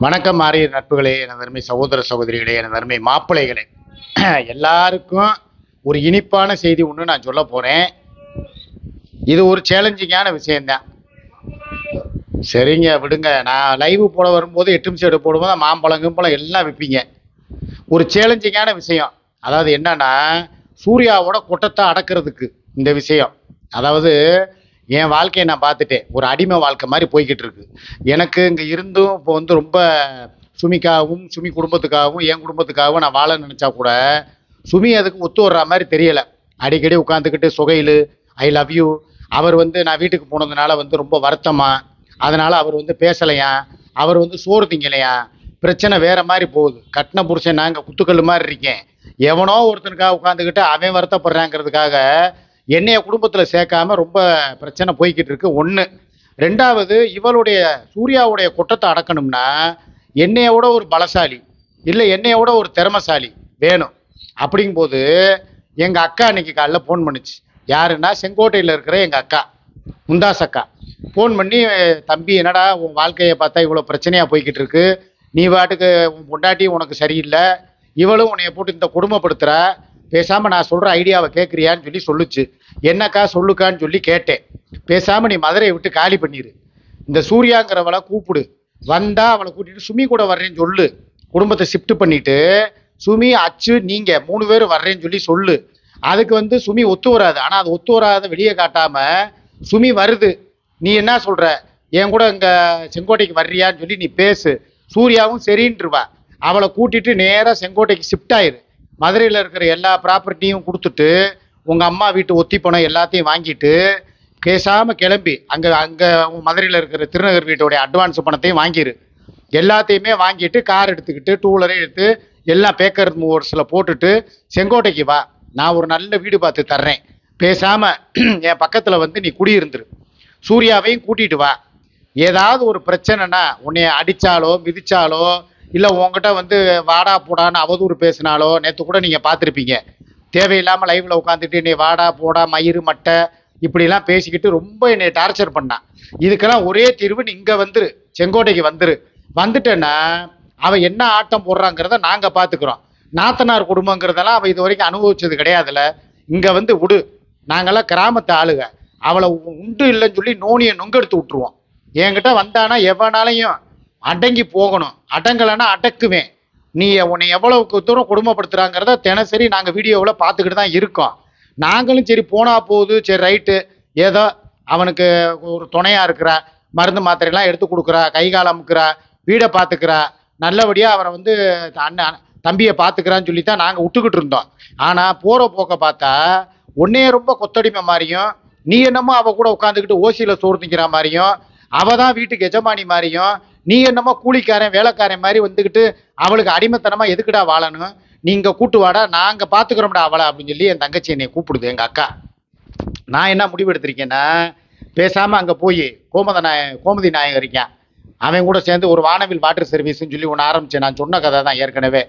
வணக்கம் மாறிய நட்புகளே எனது அருமை சகோதர சகோதரிகளே எனது அருமை மாப்பிள்ளைகளே. எல்லாருக்கும் ஒரு இனிப்பான செய்தி ஒன்று நான் சொல்ல போகிறேன் இது ஒரு சேலஞ்சிங்கான விஷயந்தான் சரிங்க விடுங்க. நான் லைவ் போட வரும்போது எட்டு நிமிஷம் எடுத்து போடும்போது மாம்பழம் கிம்பழம் எல்லாம் விற்பீங்க ஒரு சேலஞ்சிங்கான விஷயம். அதாவது என்னன்னா சூர்யாவோட கொட்டத்தை அடக்கிறதுக்கு இந்த விஷயம். அதாவது என் வாழ்க்கையை நான் பார்த்துட்டேன். ஒரு அடிமை வாழ்க்கை மாதிரி போய்கிட்டு இருக்கு. எனக்கு இங்கே இருந்தும் இப்போ வந்து ரொம்ப சுமிக்காகவும் சுமி குடும்பத்துக்காகவும் என் குடும்பத்துக்காகவும் நான் வாழ நினச்சா கூட சுமி அதுக்கு ஒத்து வர்ற மாதிரி தெரியலை. அடிக்கடி உட்காந்துக்கிட்டு சுகையில் ஐ லவ் யூ அவர் வந்து நான் வீட்டுக்கு போனதுனால வந்து ரொம்ப வருத்தமா அதனால் அவர் வந்து பேசலையா அவர் வந்து சோறு திங்கலையா பிரச்சனை வேற மாதிரி போகுது. கட்டின புருஷன் நாங்கள் குத்துக்கல் மாதிரி இருக்கேன். எவனோ ஒருத்தனுக்காக உட்காந்துக்கிட்டு அவன் வருத்தப்படுறாங்கிறதுக்காக என்னைய குடும்பத்தில் சேர்க்காம ரொம்ப பிரச்சனை போய்கிட்டு இருக்கு. ஒன்று ரெண்டாவது இவளுடைய சூர்யாவுடைய குற்றத்தை அடக்கணும்னா என்னையோட ஒரு பலசாலி இல்லை என்னையோட ஒரு திறமசாலி வேணும். அப்படிங்கும்போது எங்கள் அக்கா இன்னைக்கு காலைல ஃபோன் பண்ணுச்சு. யாருன்னா செங்கோட்டையில் இருக்கிற எங்கள் அக்கா முந்தாஸ் அக்கா. ஃபோன் பண்ணி தம்பி என்னடா உன் வாழ்க்கையை பார்த்தா இவ்வளோ பிரச்சனையாக போய்கிட்டு இருக்கு. நீ பாட்டுக்கு உன் பொண்டாட்டி உனக்கு சரியில்லை. இவளும் உன்னைய போட்டு இந்த குடும்பப்படுத்துகிற பேசாமல் நான் சொல்கிற ஐடியாவை கேட்குறியான்னு சொல்லி சொல்லுச்சு. என்னக்கா சொல்லுக்கான்னு சொல்லி கேட்டேன். பேசாமல் நீ மதுரையை விட்டு காலி பண்ணிடு இந்த சூர்யாங்கிறவளை கூப்பிடு. வந்தால் அவளை கூட்டிகிட்டு சுமி கூட வர்றேன்னு சொல்லு. குடும்பத்தை ஷிஃப்ட் பண்ணிவிட்டு சுமி அச்சு நீங்கள் மூணு பேரும் வர்றேன்னு சொல்லி சொல்லு. அதுக்கு வந்து சுமி ஒத்து வராது. ஆனால் அது ஒத்து வராத வெளியே காட்டாமல் சுமி வருது. நீ என்ன சொல்கிற என் கூட இங்கே செங்கோட்டைக்கு வர்றியான்னு சொல்லி நீ பேசு. சூர்யாவும் சரின்ட்டுருவா அவளை கூட்டிட்டு நேராக செங்கோட்டைக்கு ஷிஃப்ட் ஆயிரு. மதுரையில் இருக்கிற எல்லா ப்ராப்பர்ட்டியும் கொடுத்துட்டு உங்கள் அம்மா வீட்டு ஒத்தி பணம் எல்லாத்தையும் வாங்கிட்டு பேசாமல் கிளம்பி அங்கே அங்கே மதுரையில் இருக்கிற திருநகர் வீட்டோடைய அட்வான்ஸ் பணத்தையும் வாங்கிரு. எல்லாத்தையுமே வாங்கிட்டு கார் எடுத்துக்கிட்டு டூவீலரே எடுத்து எல்லாம் பேக்கர் மூவர்ஸில் போட்டுட்டு செங்கோட்டைக்கு வா. நான் ஒரு நல்ல வீடு பார்த்து தர்றேன். பேசாமல் என் பக்கத்தில் வந்து நீ குடியிருந்துரு. சூர்யாவையும் கூட்டிட்டு வா. ஏதாவது ஒரு பிரச்சனைனா உன்னைய அடித்தாலோ மிதித்தாலோ இல்லை உங்ககிட்ட வந்து வாடா போடான்னு அவதூறு பேசினாலோ நேற்று கூட நீங்கள் பார்த்துருப்பீங்க. தேவையில்லாமல் லைவில் உட்காந்துட்டு நீ வாடா போடா மயிறு மட்டை இப்படிலாம் பேசிக்கிட்டு ரொம்ப என்னை டார்ச்சர் பண்ணான் இதுக்கெல்லாம் ஒரே தீர்வு இங்கே வந்துரு செங்கோட்டைக்கு வந்துரு. வந்துட்டேன்னா அவன் என்ன ஆட்டம் போடுறாங்கிறத நாங்கள் பார்த்துக்குறோம். நாத்தனார் குடும்பங்கிறதெல்லாம் அவள் இது வரைக்கும் அனுபவிச்சது கிடையாதுல்ல. இங்கே வந்து விடு. நாங்கெல்லாம் கிராமத்து ஆளுக அவளை உ- உண்டு இல்லைன்னு சொல்லி நோனியை நொங்கெடுத்து விட்டுருவோம். என்கிட்ட வந்தானா எவனாலையும் அடங்கி போகணும். அடங்கலைன்னா அடக்குவேன். நீ உன்னை எவ்வளவுக்கு தூரம் கொடுமைப்படுத்துறாங்கிறத தினசரி நாங்கள் வீடியோவில் பார்த்துக்கிட்டு தான் இருக்கோம். நாங்களும் சரி போனால் போகுது சரி ரைட்டு. ஏதோ அவனுக்கு ஒரு துணையாக இருக்கிறா மருந்து மாத்திரையெல்லாம் எடுத்து கொடுக்குறா கை கால் அமுக்குறா வீடை பார்த்துக்கிறா நல்லபடியாக அவரை வந்து அண்ணன் தம்பியை பார்த்துக்கிறான்னு சொல்லி தான் நாங்கள் விட்டுக்கிட்டு இருந்தோம். ஆனால் போகிற போக்க பார்த்தா உன்னையே ரொம்ப கொத்தடிமை மாதிரியும் நீ என்னமோ அவள் கூட உட்காந்துக்கிட்டு ஓசியில் சோறு திங்கிற மாதிரியும் அவள் தான் வீட்டுக்கு எஜமானி மாதிரியும் நீ என்னமோ கூலிக்காரன் வேலைக்காரன் மாதிரி வந்துக்கிட்டு அவளுக்கு அடிமைத்தனமா எதுக்குடா வாழணும்? நீங்க கூட்டு வாடா நாங்க பாத்துக்கிறோம்டா அவளை அப்படின்னு சொல்லி என் தங்கச்சி என்னை கூப்பிடுது எங்க அக்கா. நான் என்ன முடிவு எடுத்திருக்கேன்னா பேசாம அங்க போய் கோமத நாய கோமதி நாயகர் இருக்கேன். அவன் கூட சேர்ந்து ஒரு வானவில் வாட்டர் சர்வீஸ்ன்னு சொல்லி ஒன்று ஆரம்பிச்சேன். நான் சொன்ன கதை தான் ஏற்கனவே.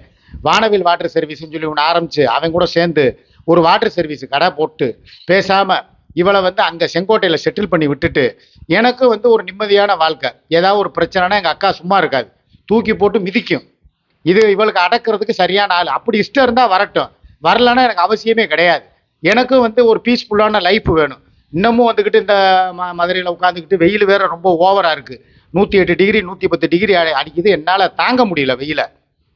வானவில் வாட்டர் சர்வீஸ்ன்னு சொல்லி ஒன்று ஆரம்பிச்சு அவன் கூட சேர்ந்து ஒரு வாட்டர் சர்வீஸ் கடை போட்டு பேசாமல் இவளை வந்து அங்க செங்கோட்டையில செட்டில் பண்ணி விட்டுட்டு எனக்கு வந்து ஒரு நிம்மதியான வாழ்க்கை. ஏதாவது ஒரு பிரச்சனைனா எங்க அக்கா சும்மா இருக்காது. தூக்கி போட்டு மிதிக்கும். இது இவளுக்கு அடக்கிறதுக்கு சரியான ஆள். அப்படி இஷ்டம் இருந்தா வரட்டும். வரலன்னா எனக்கு அவசியமே கிடையாது. எனக்கும் வந்து ஒரு பீஸ்ஃபுல்லான லைஃப் வேணும். இன்னமும் வந்துக்கிட்டு இந்த ம மதுரையில் உட்காந்துக்கிட்டு வெயில் வேற ரொம்ப ஓவராக இருக்கு. நூற்றி எட்டு டிகிரி நூற்றி பத்து டிகிரி அடிக்குது. என்னால் தாங்க முடியல வெயில.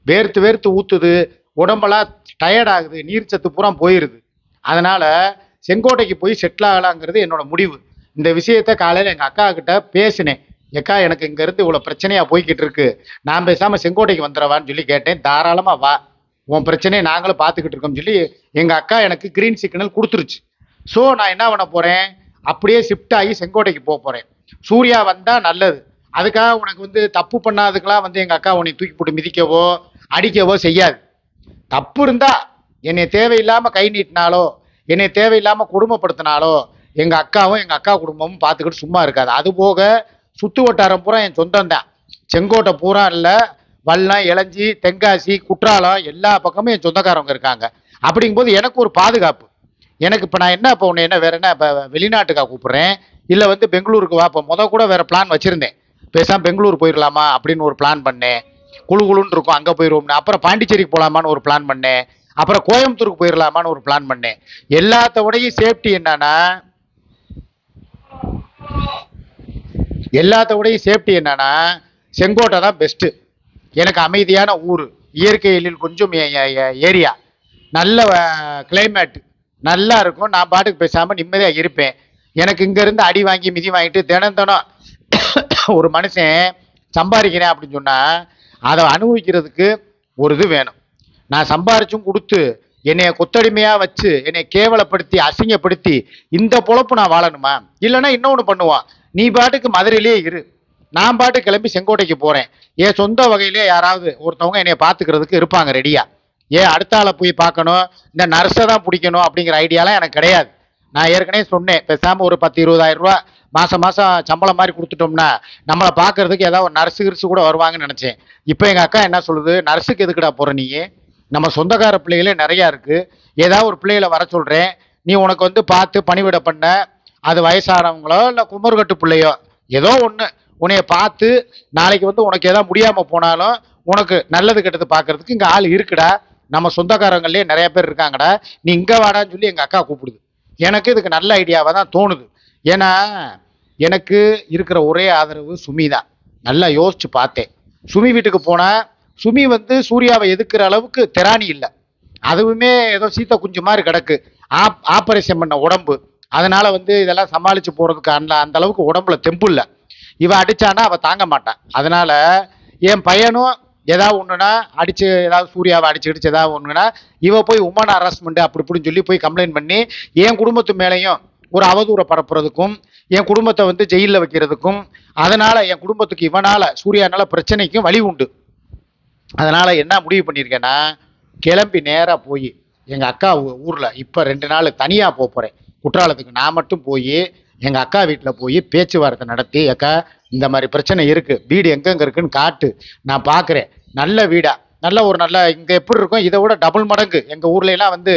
வேர்த்து வேர்த்து ஊத்துது. உடம்பெல்லாம் டயர்ட் ஆகுது. நீர் சத்து பூரா போயிருது. அதனால செங்கோட்டைக்கு போய் செட்டில் ஆகலாங்கிறது என்னோட முடிவு. இந்த விஷயத்த காலையில் எங்கள் அக்கா கிட்ட பேசினேன். எக்கா எனக்கு இங்கேருந்து இவ்வளோ பிரச்சனையாக போய்கிட்டு இருக்கு. நான் பேசாமல் செங்கோட்டைக்கு வந்துடவான்னு சொல்லி கேட்டேன். தாராளமாக வா. உன் பிரச்சனையை நாங்களும் பார்த்துக்கிட்டு இருக்கோம்னு சொல்லி எங்கள் அக்கா எனக்கு க்ரீன் சிக்னல் கொடுத்துருச்சு. ஸோ நான் என்ன பண்ண போகிறேன் அப்படியே ஷிஃப்ட் ஆகி செங்கோட்டைக்கு போக போகிறேன் சூர்யா வந்தால் நல்லது. அதுக்காக உனக்கு வந்து தப்பு பண்ணாதுக்கெல்லாம் வந்து எங்கள் அக்கா உன்னை தூக்கி போட்டு மிதிக்கவோ அடிக்கவோ செய்யாது. தப்பு இருந்தால் என்னை தேவையில்லாமல் கை நீட்டினாலோ என்னை தேவையில்லாமல் குடும்பப்படுத்தினாலோ எங்கள் அக்காவும் எங்கள் அக்கா குடும்பமும் பார்த்துக்கிட்டு சும்மா இருக்காது. அது போக சுற்று வட்டாரம் பூரா என் சொந்தம் தான். செங்கோட்டை பூரா இல்லை வல்லம் இளஞ்சி தென்காசி குற்றாலம் எல்லா பக்கமும் என் சொந்தக்காரவங்க இருக்காங்க. அப்படிங்கும்போது எனக்கு ஒரு பாதுகாப்பு. எனக்கு இப்போ நான் என்ன இப்போ உன்னை என்ன வேற என்ன இப்போ வெளிநாட்டுக்காக கூப்பிட்றேன்? இல்லை வந்து பெங்களூருக்கு வா இப்போ முத கூட வேற பிளான் வச்சுருந்தேன். பேசாம பெங்களூர் போயிடலாமா அப்படின்னு ஒரு பிளான் பண்ணேன். குழு குழுன்னு இருக்கும் அங்கே போயிடுவோம்னு அப்புறம் பாண்டிச்சேரிக்கு போகலாமான்னு ஒரு பிளான் பண்ணேன். அப்புறம் கோயம்புத்தூருக்கு போயிடலாமான்னு ஒரு பிளான் பண்ணேன். எல்லாத்தோடையும் சேஃப்டி என்னன்னா எல்லாத்த சேஃப்டி என்னன்னா செங்கோட்டை தான் பெஸ்ட்டு எனக்கு அமைதியான ஊர். இயற்கை எழில் கொஞ்சம் ஏரியா. நல்ல கிளைமேட் நல்லா இருக்கும். நான் பாட்டுக்கு பேசாமல் நிம்மதியாக இருப்பேன். எனக்கு இங்கேருந்து அடி வாங்கி மிதி வாங்கிட்டு தினம் தினம் ஒரு மனுஷன் சம்பாதிக்கிறேன் அப்படின்னு சொன்னால் அதை அனுபவிக்கிறதுக்கு ஒரு இது வேணும். நான் சம்பாரிச்சும் கொடுத்து என்னைய கொத்தடிமையாக வச்சு என்னை கேவலப்படுத்தி அசிங்கப்படுத்தி இந்த பொழப்பு நான் வாழணுமா? இல்லைன்னா இன்னொன்று பண்ணுவான் நீ பாட்டுக்கு மதுரையிலேயே இரு. நான் பாட்டு கிளம்பி செங்கோட்டைக்கு போகிறேன் என் சொந்த வகையிலே யாராவது ஒருத்தவங்க என்னைய பார்த்துக்கிறதுக்கு இருப்பாங்க ரெடியாக ஏன் அடுத்த ஆளை போய் பார்க்கணும்? இந்த நர்ஸை தான் பிடிக்கணும் அப்படிங்கிற ஐடியாலாம் எனக்கு கிடையாது. நான் ஏற்கனவே சொன்னேன் பேசாமல் ஒரு பத்து இருபதாயிரம் ரூபா மாதம் மாதம் சம்பளம் மாதிரி கொடுத்துட்டோம்னா நம்மளை பார்க்கறதுக்கு ஏதாவது ஒரு நர்ஸு கிரிசு கூட வருவாங்கன்னு நினச்சேன். இப்போ எங்கள் அக்கா என்ன சொல்லுது? நர்ஸுக்கு எதுக்குடா போகிற நீ? நம்ம சொந்தக்கார பிள்ளைகளே நிறையா இருக்குது ஏதாவது ஒரு பிள்ளைகளை வர சொல்கிறேன் நீ உனக்கு வந்து பார்த்து பணிவிட பண்ண. அது வயசானவங்களோ இல்லை குமர்கட்டு பிள்ளையோ ஏதோ ஒன்று உன்னைய பார்த்து நாளைக்கு வந்து உனக்கு எதாவது முடியாமல் போனாலும் உனக்கு நல்லது கெட்டது பார்க்கறதுக்கு இங்கே ஆள் இருக்குடா. நம்ம சொந்தக்காரங்களே நிறைய பேர் இருக்காங்கடா. நீ இங்கே வாடான்னு சொல்லி எங்கள் அக்கா கூப்பிடுது. எனக்கு இதுக்கு நல்ல ஐடியாவாக தான் தோணுது. ஏன்னா எனக்கு இருக்கிற ஒரே ஆதரவு சுமி தான் நல்லா யோசித்து பார்த்தேன். சுமி வீட்டுக்கு போனால் சுமி வந்து சூர்யாவை எதுக்குற அளவுக்கு திராணி இல்லை. அதுவுமே ஏதோ சீத்த குஞ்சு மாதிரி கிடக்கு. ஆப் ஆப்ரேஷன் பண்ண உடம்பு. அதனால வந்து இதெல்லாம் சமாளித்து போகிறதுக்கு அந்த அந்த அளவுக்கு உடம்புல தெம்பு இல்லை. இவன் அடிச்சானா அவள் தாங்க மாட்டான் அதனால என் பையனும் ஏதாவது ஒன்றுனா அடிச்சு ஏதாவது சூர்யாவை அடிச்சு அடிச்சு ஏதாவது ஒன்றுனா இவ போய் உமன் ஹராஸ்மெண்ட் அப்படி இப்படின்னு சொல்லி போய் கம்ப்ளைண்ட் பண்ணி என் குடும்பத்து மேலேயும் ஒரு அவதூறை பரப்புறதுக்கும் என் குடும்பத்தை வந்து ஜெயிலில் வைக்கிறதுக்கும் அதனால என் குடும்பத்துக்கு இவனால சூர்யானால பிரச்சனைக்கும் வழி உண்டு. அதனால் என்ன முடிவு பண்ணியிருக்கேன்னா கிளம்பி நேராக போய் எங்கள் அக்கா ஊரில் இப்போ ரெண்டு நாள் தனியாக போக போகிறேன் குற்றாலத்துக்கு நான் மட்டும் போய் எங்கள் அக்கா வீட்டில் போய் பேச்சுவார்த்தை நடத்தி அக்கா இந்த மாதிரி பிரச்சனை இருக்குது வீடு எங்கெங்கே இருக்குன்னு காட்டு. நான் பார்க்குறேன் நல்ல வீடாக நல்ல ஒரு நல்ல இங்கே எப்படி இருக்கும்? இதை விட டபுள் மடங்கு. எங்கள் ஊர்லலாம் வந்து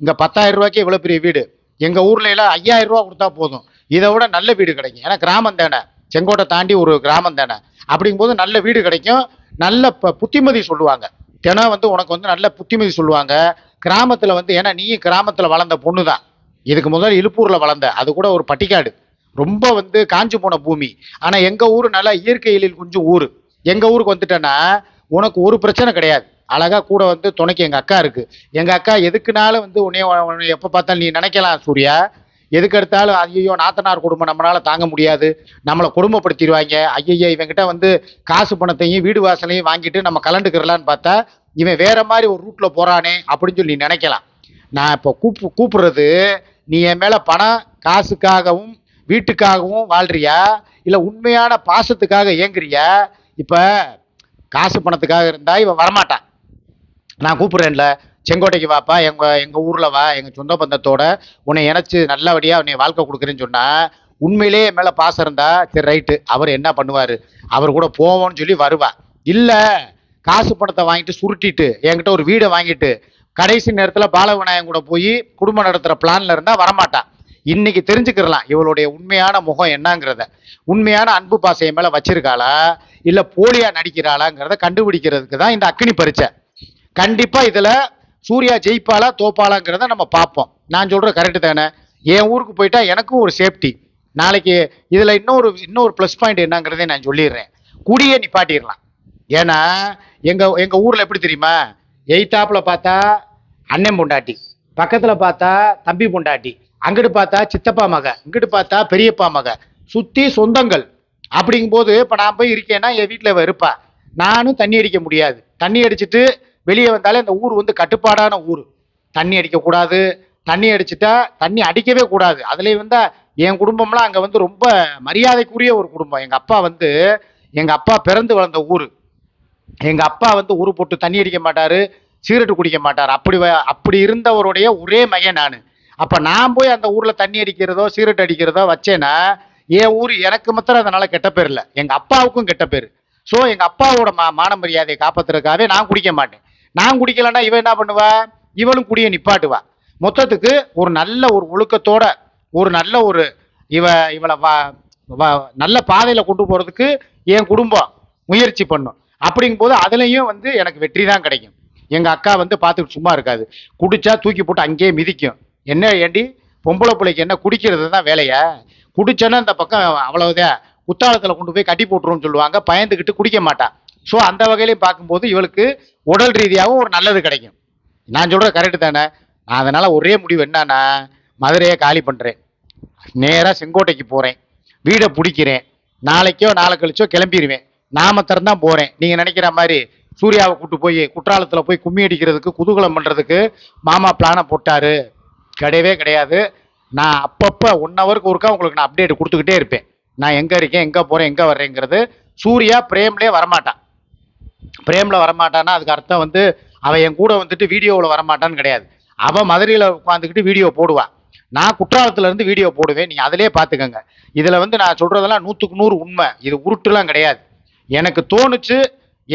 இங்கே பத்தாயிரம் ரூபாய்க்கு இவ்வளோ பெரிய வீடு. எங்கள் ஊர்லலாம் ஐயாயிரம் ரூபா கொடுத்தா போதும். இதை விட நல்ல வீடு கிடைக்கும். ஏன்னா கிராமம் தானே. செங்கோட்டை தாண்டி ஒரு கிராமம் தானே. அப்படிங்கும்போது நல்ல வீடு கிடைக்கும். நல்ல ப- புத்திமதி சொல்லுவாங்க. தினம் வந்து உனக்கு வந்து நல்ல புத்திமதி சொல்லுவாங்க. கிராமத்தில் வந்து ஏன்னா நீ கிராமத்தில் வளர்ந்த பொண்ணு தான் இதுக்கு முதல்ல இழுப்பூரில் வளர்ந்த. அது கூட ஒரு பட்டிக்காடு. ரொம்ப வந்து காஞ்சி போன பூமி. ஆனால் எங்கள் ஊர் நல்லா இயற்கை எழில் கொஞ்சம் ஊர். எங்கள் ஊருக்கு வந்துட்டேன்னா உனக்கு ஒரு பிரச்சனை கிடையாது. அழகாக கூட வந்து துணைக்கு எங்கள் அக்கா இருக்குது எங்கள் அக்கா எதுக்குனாலும் வந்து உன்னைய உன்னை எப்போ பார்த்தாலும் நீ நினைக்கலாம் சூர்யா. எதுக்கு எடுத்தாலும் ஐயோ நாத்தனார் குடும்பம் நம்மளால தாங்க முடியாது. நம்மளை குடும்பப்படுத்திடுவாங்க. ஐயையோ இவங்கிட்ட வந்து காசு பணத்தையும் வீடு வாசலையும் வாங்கிட்டு நம்ம கலண்டுக்கிறலான்னு பார்த்தா இவன் வேற மாதிரி ஒரு ரூட்ல போறானே அப்படின்னு சொல்லி நினைக்கலாம். நான் இப்போ கூப்பு கூப்பிடுறது நீ என் மேல பணம் காசுக்காகவும் வீட்டுக்காகவும் வாழ்றியா? இல்லை உண்மையான பாசத்துக்காக ஏங்குறியா? இப்போ காசு பணத்துக்காக இருந்தால் இவன் வரமாட்டான். நான் கூப்பிட்றேன்ல செங்கோட்டைக்கு வாப்பா எங்கள் எங்கள் ஊரில் வா எங்கள் சொந்த பந்தத்தோட. உன்னை இணைச்சி நல்லபடியாக உன்னை வாழ்க்கை கொடுக்குறேன்னு சொன்னால் உண்மையிலேயே என் பாசம் இருந்தா சரி ரைட்டு அவர் என்ன பண்ணுவார்? அவர் கூட போவோம்னு சொல்லி வருவா. இல்லை காசு பணத்தை வாங்கிட்டு சுருட்டிட்டு என்கிட்ட ஒரு வீடை வாங்கிட்டு கடைசி நேரத்தில் பாலவிநாயகம் கூட போய் குடும்பம் நடத்துகிற பிளானில் இருந்தால் வரமாட்டான் இன்னைக்கு தெரிஞ்சுக்கிறலாம் இவளுடைய உண்மையான முகம் என்னங்கிறத. உண்மையான அன்பு பாசையை மேலே வச்சிருக்காளா? இல்லை போலியாக நடிக்கிறாளாங்கிறத கண்டுபிடிக்கிறதுக்கு தான் இந்த அக்னி பரிச்சை கண்டிப்பாக இதில் சூர்யா ஜெயிப்பாளா தோப்பாளாங்கிறத நம்ம பார்ப்போம். நான் சொல்கிற கரெக்டு தானே? என் ஊருக்கு போயிட்டா எனக்கும் ஒரு சேஃப்டி நாளைக்கு இதில் இன்னொரு இன்னொரு ப்ளஸ் பாயிண்ட் என்னங்கிறதை நான் சொல்லிடுறேன். குடியை நிப்பாட்டிடலாம். ஏன்னா எங்கள் எங்கள் ஊரில் எப்படி தெரியுமா? எயித்தாப்பில் பார்த்தா அண்ணன் பொண்டாட்டி. பக்கத்தில் பார்த்தா தம்பி பொண்டாட்டி. அங்கிட்டு பார்த்தா சித்தப்பா மக. இங்கிட்டு பார்த்தா பெரியப்பா மக. சுற்றி சொந்தங்கள். அப்படிங்கும்போது இப்போ நான் போய் இருக்கேன்னா என் வீட்டில் இருப்பா. நானும் தண்ணி அடிக்க முடியாது. தண்ணி அடிச்சுட்டு வெளியே வந்தாலே அந்த ஊர் வந்து கட்டுப்பாடான ஊர். தண்ணி அடிக்கக்கூடாது. தண்ணி அடிச்சுட்டா தண்ணி அடிக்கவே கூடாது. அதுலேயும் வந்து என் குடும்பம்லாம் அங்கே வந்து ரொம்ப மரியாதைக்குரிய ஒரு குடும்பம். எங்கள் அப்பா வந்து எங்கள் அப்பா பிறந்து வளர்ந்த ஊர். எங்கள் அப்பா வந்து ஊரு போட்டு தண்ணி அடிக்க மாட்டார் சீரட்டு குடிக்க மாட்டார். அப்படி அப்படி இருந்தவருடைய ஒரே மகன் நான். அப்போ நான் போய் அந்த ஊரில் தண்ணி அடிக்கிறதோ சிகரெட் அடிக்கிறதோ வச்சேன்னா என் ஊர் எனக்கு மாத்திரம் அதனால் கெட்ட பேர் இல்லை. எங்கள் அப்பாவுக்கும் கெட்ட பேர். ஸோ எங்கள் அப்பாவோட மா மான மரியாதையை காப்பாத்துறதுக்காகவே நான் குடிக்க மாட்டேன். நான் குடிக்கலைன்னா இவன் என்ன பண்ணுவா? இவளும் குடிய நிப்பாட்டுவா. மொத்தத்துக்கு ஒரு நல்ல ஒரு ஒழுக்கத்தோட ஒரு நல்ல ஒரு இவ இவளை வா நல்ல பாதையில் கொண்டு போகிறதுக்கு என் குடும்பம் முயற்சி பண்ணும். அப்படிங்கும் போது அதுலேயும் வந்து எனக்கு வெற்றி தான் கிடைக்கும். எங்கள் அக்கா வந்து பார்த்துட்டு சும்மா இருக்காது. குடிச்சா தூக்கி போட்டு அங்கேயே மிதிக்கும். என்ன ஏண்டி? பொம்பளை பிள்ளைக்கு என்ன குடிக்கிறது தான் வேலையா? குடிச்சோன்னா இந்த பக்கம் அவ்வளவுதான். குத்தாலத்தில் கொண்டு போய் கட்டி போட்டுருன்னு சொல்லுவாங்க. பயந்துக்கிட்டு குடிக்க மாட்டான் ஸோ அந்த வகையிலையும் பார்க்கும்போது இவளுக்கு உடல் ரீதியாகவும் ஒரு நல்லது கிடைக்கும். நான் சொல்கிறது கரெக்டு தானே? நான் அதனால் ஒரே முடிவு என்னன்னா மதுரையை காலி பண்ணுறேன் நேராக செங்கோட்டைக்கு போகிறேன் வீடை பிடிக்கிறேன். நாளைக்கோ நாளை கழிச்சோ கிளம்பிடுவேன் நாமத்தரம் தான் போகிறேன் நீங்கள் நினைக்கிற மாதிரி சூர்யாவை கூட்டு போய் குற்றாலத்தில் போய் கும்மி அடிக்கிறதுக்கு குதூகலம் பண்ணுறதுக்கு மாமா பிளானை போட்டாரு. கிடையவே கிடையாது. நான் அப்பப்போ ஒன் ஹவருக்கு ஒருக்கா உங்களுக்கு நான் அப்டேட் கொடுத்துக்கிட்டே இருப்பேன். நான் எங்கே இருக்கேன் எங்கே போகிறேன் எங்கே வர்றேங்கிறது சூர்யா பிரேம்லேயே வரமாட்டான் பிரேமில் வரமாட்டான்னா அதுக்கு அர்த்தம் வந்து அவன் என் கூட வந்துட்டு வீடியோவில் வரமாட்டான்னு கிடையாது. அவன் மதுரையில் உட்காந்துக்கிட்டு வீடியோ போடுவான் நான் குற்றாலத்துலேருந்து வீடியோ போடுவேன் நீங்கள் அதிலே பார்த்துக்கங்க இதில் வந்து நான் சொல்கிறதெல்லாம் நூற்றுக்கு நூறு உண்மை. இது உருட்டுலாம் கிடையாது. எனக்கு தோணுச்சு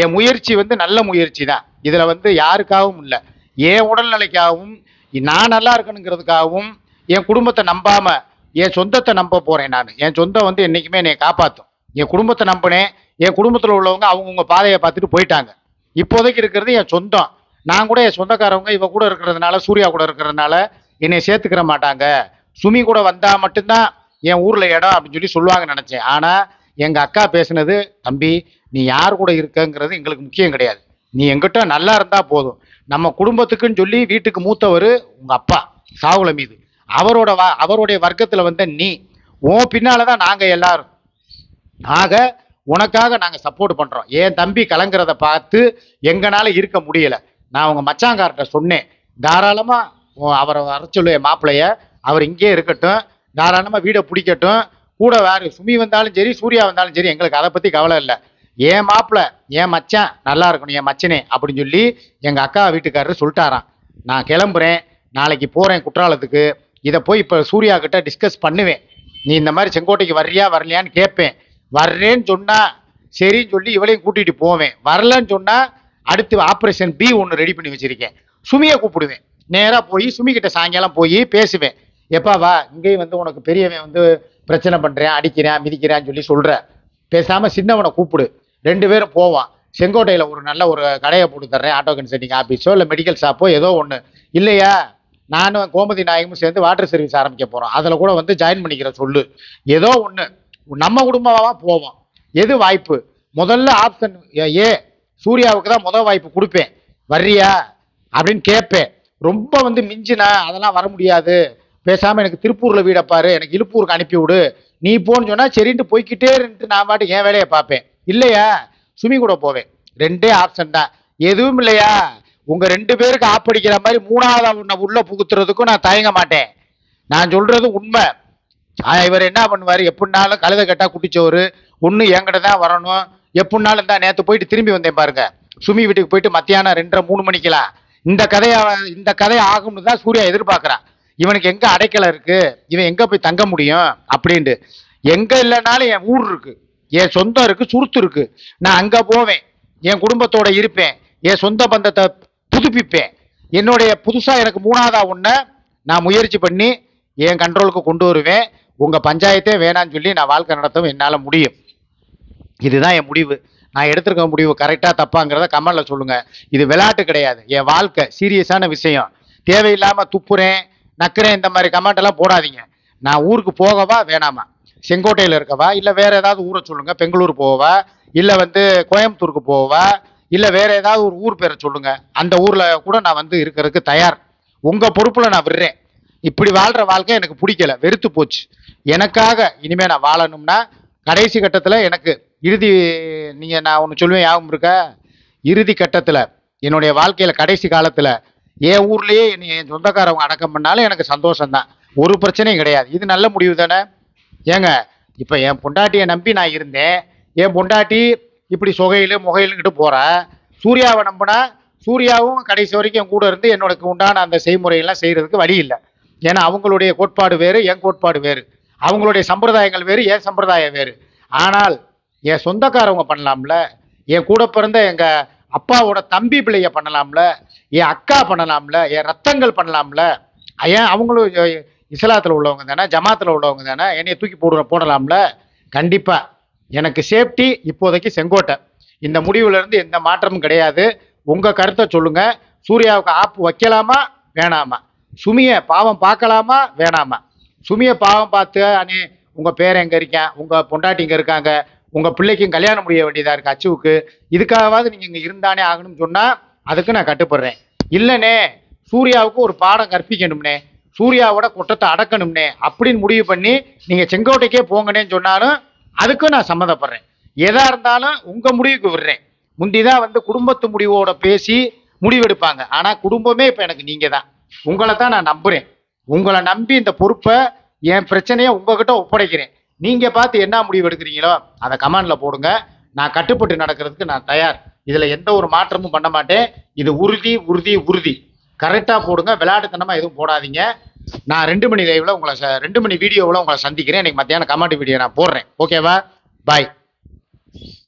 என் முயற்சி வந்து நல்ல முயற்சி தான். இதில் வந்து யாருக்காகவும் இல்லை. என் உடல்நிலைக்காகவும் நான் நல்லா இருக்கணுங்கிறதுக்காகவும் என் குடும்பத்தை நம்பாமல் என் சொந்தத்தை நம்ப போகிறேன் நான். என் சொந்தம் வந்து என்றைக்குமே என்னை காப்பாற்றும் என் குடும்பத்தை நம்பினேன் என் குடும்பத்தில் உள்ளவங்க அவங்கவுங்க பாதையை பார்த்துட்டு போயிட்டாங்க. இப்போதைக்கு இருக்கிறது என் சொந்தம். நான் கூட என் சொந்தக்காரவங்க இவ கூட இருக்கிறதுனால சூர்யா கூட இருக்கிறதுனால என்னை சேர்த்துக்கிற மாட்டாங்க. சுமி கூட வந்தால் மட்டும்தான் என் ஊரில் இடம் அப்படின்னு சொல்லி சொல்லுவாங்க நினச்சேன். ஆனால் எங்கள் அக்கா பேசுனது தம்பி நீ யார் கூட இருக்கங்கிறது எங்களுக்கு முக்கியம் கிடையாது. நீ எங்கிட்ட நல்லா இருந்தால் போதும். நம்ம குடும்பத்துக்குன்னு சொல்லி வீட்டுக்கு மூத்தவர் உங்கள் அப்பா சாகுல மீது. அவரோட வ அவருடைய வர்க்கத்தில் வந்த நீ உன் பின்னால் தான் நாங்கள் எல்லாரும். ஆக உனக்காக நாங்கள் சப்போர்ட் பண்ணுறோம் என் தம்பி கலங்குறத பார்த்து எங்களால் இருக்க முடியல. நான் உங்கள் மச்சாங்கார்ட்ட சொன்னேன். தாராளமாக அவரை வர சொல்லு என் மாப்பிளைய அவர் இங்கேயே இருக்கட்டும். தாராளமாக வீடை பிடிக்கட்டும். கூட வேறு சுமி வந்தாலும் சரி சூர்யா வந்தாலும் சரி எங்களுக்கு அதை பற்றி கவலை இல்லை. என் மாப்பிள்ளை என் மச்சான் நல்லா இருக்கணும் என் மச்சனே அப்படின்னு சொல்லி எங்கள் அக்கா வீட்டுக்காரரு சொல்லிட்டாராம். நான் கிளம்புறேன். நாளைக்கு போகிறேன் குற்றாலத்துக்கு. இதை போய் இப்போ சூர்யா கிட்ட டிஸ்கஸ் பண்ணுவேன். நீ இந்த மாதிரி செங்கோட்டைக்கு வர்றியா வரலையான்னு கேட்பேன். வர்றேன்னு சொன்னால் சரின்னு சொல்லி இவளையும் கூட்டிகிட்டு போவேன். வரலன்னு சொன்னால் அடுத்து ஆப்ரேஷன் பி ஒன்று ரெடி பண்ணி வச்சுருக்கேன். சுமியை கூப்பிடுவேன். நேராக போய் சுமி சாயங்காலம் போய் பேசுவேன். எப்பா வா இங்கேயும் வந்து உனக்கு பெரியவன் வந்து பிரச்சனை பண்ணுறேன் அடிக்கிறேன் மிதிக்கிறேன்னு சொல்லி சொல்கிற பேசாமல் சின்னவனை கூப்பிடு. ரெண்டு பேரும் போவான் செங்கோட்டையில் ஒரு நல்ல ஒரு கடையை போட்டு தர்றேன். ஆட்டோ கன்சல்டிங் ஆஃபீஸோ இல்லை மெடிக்கல் ஷாப்போ ஏதோ ஒன்று இல்லையா? நானும் கோமதி நாயகமும் சேர்ந்து வாட்டர் சர்வீஸ் ஆரம்பிக்க போகிறோம் அதில் கூட வந்து ஜாயின் பண்ணிக்கிற சொல்லு. ஏதோ ஒன்று நம்ம குடும்பமாக போவோம். எது வாய்ப்பு? முதல்ல ஆப்ஷன் ஏ சூர்யாவுக்கு தான் முதல் வாய்ப்பு கொடுப்பேன். வர்றியா? அப்படின்னு கேட்பேன். ரொம்ப வந்து மிஞ்சினா அதெல்லாம் வர முடியாது. பேசாமல் எனக்கு திருப்பூரில் வீடை பாரு எனக்கு இழுப்பூருக்கு அனுப்பி விடு. நீ போன்னு சொன்னால் சரின்ட்டு போய்க்கிட்டே இருந்துட்டு நான் பாட்டு என் வேலையை பார்ப்பேன். இல்லையா? சுமி கூட போவேன். ரெண்டே ஆப்ஷன் தான். எதுவும் இல்லையா? உங்கள் ரெண்டு பேருக்கு ஆப்படிக்கிற மாதிரி மூணாவது உன்னை உள்ளே புகுத்துறதுக்கும் நான் தயங்க மாட்டேன். நான் சொல்கிறது உண்மை. இவர் என்ன பண்ணுவார்? எப்படினாலும் கழுத கட்டா குட்டிச்சோறு ஒன்று என்கிட்ட தான் வரணும். எப்படினாலும் தான் நேற்று போயிட்டு திரும்பி வந்தேன் பாருங்க. சுமி வீட்டுக்கு போயிட்டு மத்தியானம் ரெண்டரை மூணு மணிக்கெல்லாம் இந்த கதையை இந்த கதை ஆகும்னு தான் சூர்யா எதிர்பார்க்குறான் இவனுக்கு எங்கே அடைக்கலை இருக்குது இவன் எங்கே போய் தங்க முடியும்? அப்படின்ட்டு. எங்கே இல்லைனாலும் என் ஊர் இருக்குது என் சொந்தம் இருக்குது சுருத்து இருக்குது நான் அங்கே போவேன். என் குடும்பத்தோட இருப்பேன். என் சொந்த பந்தத்தை புதுப்பிப்பேன். என்னுடைய புதுசாக எனக்கு மூணாவதாக ஒன்று நான் முயற்சி பண்ணி என் கண்ட்ரோலுக்கு கொண்டு வருவேன். உங்கள் பஞ்சாயத்தே வேணான்னு சொல்லி நான் வாழ்க்கை நடத்தவும் என்னால் முடியும். இதுதான் என் முடிவு. நான் எடுத்திருக்க முடிவு கரெக்டாக தப்பாங்கிறத கமெண்டில் சொல்லுங்கள் இது விளையாட்டு கிடையாது. என் வாழ்க்கை சீரியஸான விஷயம். தேவையில்லாமல் துப்புறேன் நக்குறேன் இந்த மாதிரி கமெண்ட்டெல்லாம் போடாதீங்க. நான் ஊருக்கு போகவா வேணாமா? செங்கோட்டையில் இருக்கவா? இல்லை வேறு ஏதாவது ஊரை சொல்லுங்கள் பெங்களூர் போவா? இல்லை வந்து கோயம்புத்தூருக்கு போவா? இல்லை வேறு ஏதாவது ஒரு ஊர் பேரை சொல்லுங்கள் அந்த ஊரில் கூட நான் வந்து இருக்கிறதுக்கு தயார். உங்கள் பொறுப்பில் நான் விடுறேன். இப்படி வாழ்கிற வாழ்க்கை எனக்கு பிடிக்கல. வெறுத்து போச்சு. எனக்காக இனிமேல் நான் வாழணும்னா கடைசி கட்டத்தில் எனக்கு இறுதி நீங்கள் நான் ஒன்று சொல்லுவேன் யாவும் இருக்க? இறுதி கட்டத்தில் என்னுடைய வாழ்க்கையில் கடைசி காலத்தில் என் ஊர்லேயே என்னை என் சொந்தக்காரவங்க அடக்கம் பண்ணாலும் எனக்கு சந்தோஷம்தான். ஒரு பிரச்சனையும் கிடையாது. இது நல்ல முடிவு தானே? ஏங்க இப்போ என் பொண்டாட்டியை நம்பி நான் இருந்தேன். என் பொண்டாட்டி இப்படி சொகையில் முகையிலுங்கிட்டு போகிறேன் சூர்யாவை நம்பினா சூர்யாவும் கடைசி வரைக்கும் என் கூட இருந்து என்னோட உண்டான அந்த செய்முறையெல்லாம் செய்கிறதுக்கு வழி இல்லை. ஏன்னா அவங்களுடைய கோட்பாடு வேறு என் கோட்பாடு வேறு. அவங்களுடைய சம்பிரதாயங்கள் வேறு என் சம்பிரதாயம் வேறு. ஆனால் என் சொந்தக்காரவங்க பண்ணலாம்ல என் கூட பிறந்த எங்கள் அப்பாவோட தம்பி பிள்ளைய பண்ணலாம்ல என் அக்கா பண்ணலாம்ல என் ரத்தங்கள் பண்ணலாம்ல ஏன் அவங்களும் இஸ்லாத்தில் உள்ளவங்க தானே ஜமாத்தில் உள்ளவங்க தானே என்னையை தூக்கி போடுற போடலாம்ல? கண்டிப்பாக எனக்கு சேஃப்டி இப்போதைக்கு செங்கோட்டை. இந்த முடிவுலேருந்து எந்த மாற்றமும் கிடையாது. உங்கள் கருத்தை சொல்லுங்கள் சூர்யாவுக்கு ஆப்பு வைக்கலாமா? வேணாமா. சுமிய பாவம் பார்க்கலாமா? வேணாமா. சுமிய பாவம் பார்த்து அண்ணே உங்க பேர் எங்க இருக்கேன் உங்க பொண்டாட்டி இங்க இருக்காங்க. உங்க பிள்ளைக்கும் கல்யாணம் முடிய வேண்டியதா இருக்கு அச்சுவுக்கு. இதுக்காகவாவது நீங்க இங்க இருந்தானே ஆகணும்னு சொன்னா அதுக்கு நான் கட்டுப்படுறேன். இல்லனே சூர்யாவுக்கு ஒரு பாடம் கற்பிக்கணும்னே சூர்யாவோட குற்றத்தை அடக்கணும்னே அப்படின்னு முடிவு பண்ணி நீங்க செங்கோட்டைக்கே போங்கன்னேன்னு சொன்னாலும் அதுக்கும் நான் சம்மந்தப்படுறேன் எதா இருந்தாலும் உங்க முடிவுக்கு விடுறேன். முந்திதான் வந்து குடும்பத்து முடிவோட பேசி முடிவெடுப்பாங்க. ஆனா குடும்பமே இப்ப எனக்கு நீங்க தான் உங்களை தான் நான் நம்புறேன். உங்களை நம்பி இந்த பொறுப்பை என் பிரச்சனையை உங்ககிட்ட ஒப்படைக்கிறேன். நீங்கள் பார்த்து என்ன முடிவு எடுக்கிறீங்களோ அதை கமாண்டில் போடுங்க. நான் கட்டுப்பட்டு நடக்கிறதுக்கு நான் தயார். இதில் எந்த ஒரு மாற்றமும் பண்ண மாட்டேன். இது உறுதி உறுதி உறுதி. கரெக்டாக போடுங்க. விளையாட்டுத்தனமாக எதுவும் போடாதீங்க. நான் ரெண்டு மணி லைவில் உங்களை ச- ரெண்டு மணி வீடியோவில் உங்களை சந்திக்கிறேன். எனக்கு மத்தியானம் கமெண்ட் வீடியோ நான் போடுறேன். ஓகேவா பாய்